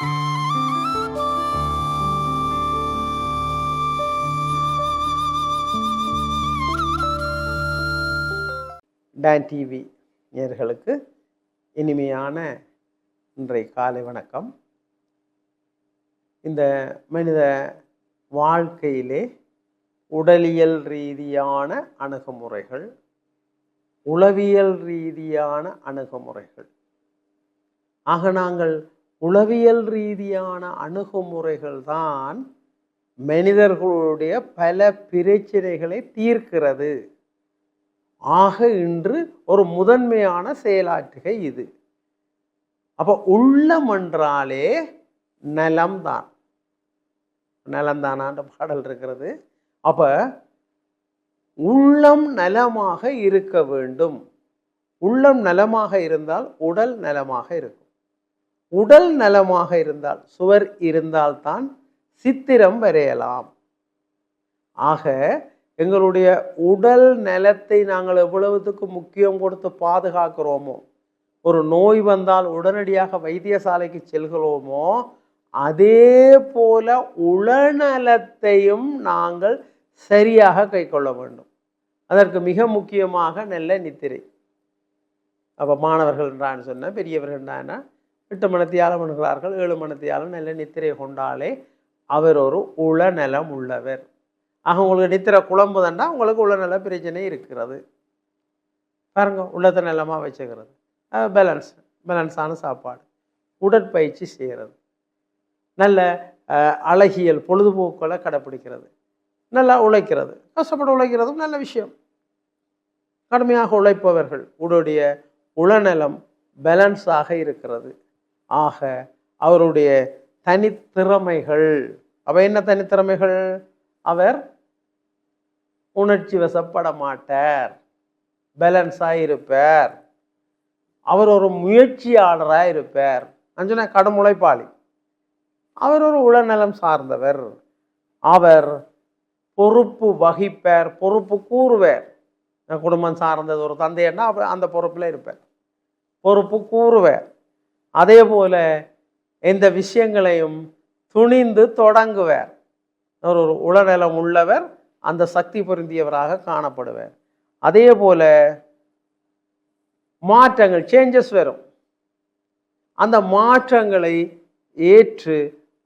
Don TV நேர்களுக்கு இனிமையான இன்றைய காலை வணக்கம். இந்த மனித வாழ்க்கையிலே உடலியல் ரீதியான அணுகுமுறைகள் உளவியல் ரீதியான அணுகுமுறைகள். ஆக நாங்கள் உளவியல் ரீதியான அணுகுமுறைகள் தான் மனிதர்களுடைய பல பிரச்சனைகளை தீர்க்கிறது. ஆக இன்று ஒரு முதன்மையான செயலாற்றுகை இது. அப்போ உள்ளம் என்றாலே நலம்தான். நலம்தானான்ற பாடல் இருக்கிறது. அப்போ உள்ளம் நலமாக இருக்க வேண்டும். உள்ளம் நலமாக இருந்தால் உடல் நலமாக இருக்கும். உடல் நலமாக இருந்தால் சுவர் இருந்தால்தான் சித்திரம் வரையலாம். ஆக எங்களுடைய உடல் நலத்தை நாங்கள் எவ்வளவுக்கு முக்கியம் கொடுத்து பாதுகாக்கிறோமோ ஒரு நோய் வந்தால் உடனடியாக வைத்தியசாலைக்கு செல்கிறோமோ அதே போல உளநலத்தையும் நாங்கள் சரியாக கைக்கொள்ள வேண்டும். அதற்கு மிக முக்கியமாக நல்ல நித்திரை. அப்போ மாணவர்கள் என்றான்னு சொன்னால் பெரியவர்கள் என்றான்னா எட்டு மணத்தியாலம் என்கிறார்கள் ஏழு மணத்தியாலம் நல்ல நித்திரை கொண்டாலே அவர் ஒரு உளநலம் உள்ளவர். ஆக உங்களுக்கு நித்திர குழம்புதண்டா உங்களுக்கு உளநல பிரச்சனை இருக்கிறது. பாருங்க உள்ளத்தை நிலமாக வச்சுக்கிறது. பேலன்ஸ் பேலன்ஸான சாப்பாடு. உடற்பயிற்சி செய்கிறது. நல்ல அழகியல் பொழுதுபோக்களை கடைப்பிடிக்கிறது. நல்லா உழைக்கிறது. கஷ்டப்பட்டு உழைக்கிறதும் நல்ல விஷயம். கடுமையாக உழைப்பவர்கள் உடைய உளநலம் பேலன்ஸாக இருக்கிறது. ஆக அவருடைய தனித்திறமைகள் அவ என்ன தனித்திறமைகள்? அவர் உணர்ச்சி வசப்பட மாட்டார் பேலன்ஸாக இருப்பார் அவர் ஒரு முயற்சியாளராக இருப்பார். அஞ்சனா கடும் உழைப்பாளி. அவர் ஒரு உளநலம் சார்ந்தவர். அவர் பொறுப்பு வகிப்பார் பொறுப்பு கூறுவார். என் குடும்பம் சார்ந்தது ஒரு தந்தைன்னா அவர் அந்த பொறுப்பில் இருப்பார். பொறுப்பு கூறுவார். அதே போல எந்த விஷயங்களையும் துணிந்து தொடங்குவார். ஒரு உளநலம் உள்ளவர் அந்த சக்தி பொருந்தியவராக காணப்படுவார். அதே போல மாற்றங்கள் சேஞ்சஸ் வரும். அந்த மாற்றங்களை ஏற்று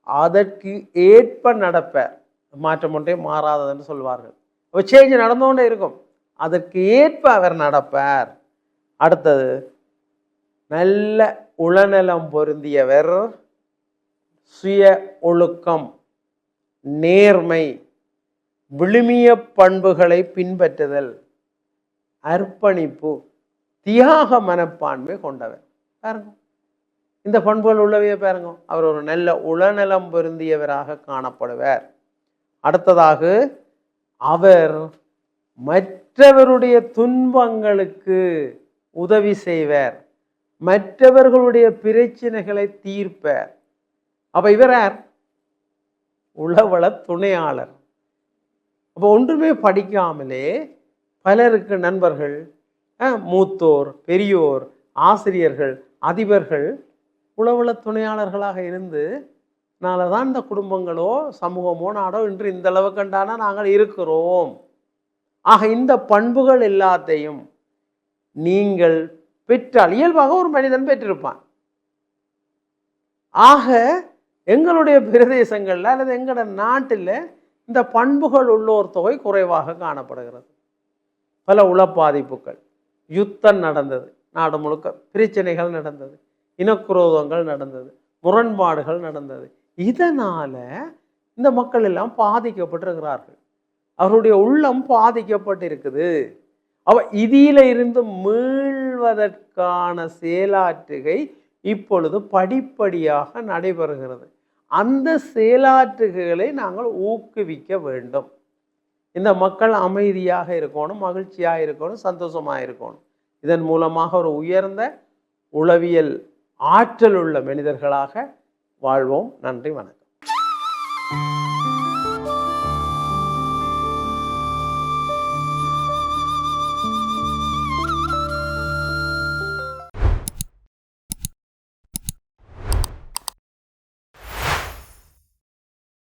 அதற்கு ஏற்ப நடப்பார். மாற்றம் ஒன்றே மாறாதது என்று சொல்வார்கள். ஒரு சேஞ்ச் நடந்து கொண்டே இருக்கும். அதற்கு ஏற்ப அவர் நடப்பார். அடுத்தது நல்ல உளநலம் பொருந்தியவர் சுய ஒழுக்கம் நேர்மை விழுமிய பண்புகளை பின்பற்றுதல் அர்ப்பணிப்பு தியாக மனப்பான்மை கொண்டவர். பாருங்க. இந்த பண்புகள் உள்ளவையே பாருங்க. அவர் ஒரு நல்ல உளநலம் பொருந்தியவராக காணப்படுவர். அடுத்ததாக அவர் மற்றவருடைய துன்பங்களுக்கு உதவி செய்வர். மற்றவர்களுடைய பிரச்சனைகளை தீர்ப்பார் அப்ப இவர் யார்? உளவள துணையாளர். அப்போ ஒன்றுமே படிக்காமலே பலருக்கு நண்பர்கள் மூத்தோர் பெரியோர் ஆசிரியர்கள் அதிபர்கள் உளவள துணையாளர்களாக இருந்து நாளை தான் இந்த குடும்பங்களோ சமூகமோ நாடோ இன்று இந்த அளவுக்கு கண்டானா நாங்கள் இருக்கிறோம். ஆக இந்த பண்புகள் எல்லாத்தையும் நீங்கள் பெற்றால் இயல்பாக ஒரு மனிதன் பெற்றிருப்பான். ஆக எங்களுடைய பிரதேசங்களில் அல்லது எங்களோட நாட்டில் இந்த பண்புகள் உள்ளோர் தொகை குறைவாக காணப்படுகிறது. பல உளப்பாதிப்புகள். யுத்தம் நடந்தது. நாடு முழுக்க பிரச்சனைகள் நடந்தது. இனக்குரோதங்கள் நடந்தது. முரண்பாடுகள் நடந்தது. இதனால் இந்த மக்கள் எல்லாம் பாதிக்கப்பட்டிருக்கிறார்கள். அவருடைய உள்ளம் பாதிக்கப்பட்டிருக்குது. அவ இதில இருந்து மீள்வதற்கான செயலாற்றுகை இப்பொழுது படிப்படியாக நடைபெறுகிறது. அந்த செயலாற்றுகளை நாங்கள் ஊக்குவிக்க வேண்டும். இந்த மக்கள் அமைதியாக இருக்கணும் மகிழ்ச்சியாக இருக்கணும் சந்தோஷமாக இருக்கணும். இதன் மூலமாக ஒரு உயர்ந்த உளவியல் ஆற்றல் உள்ள மனிதர்களாக வாழ்வோம். நன்றி வணக்கம்.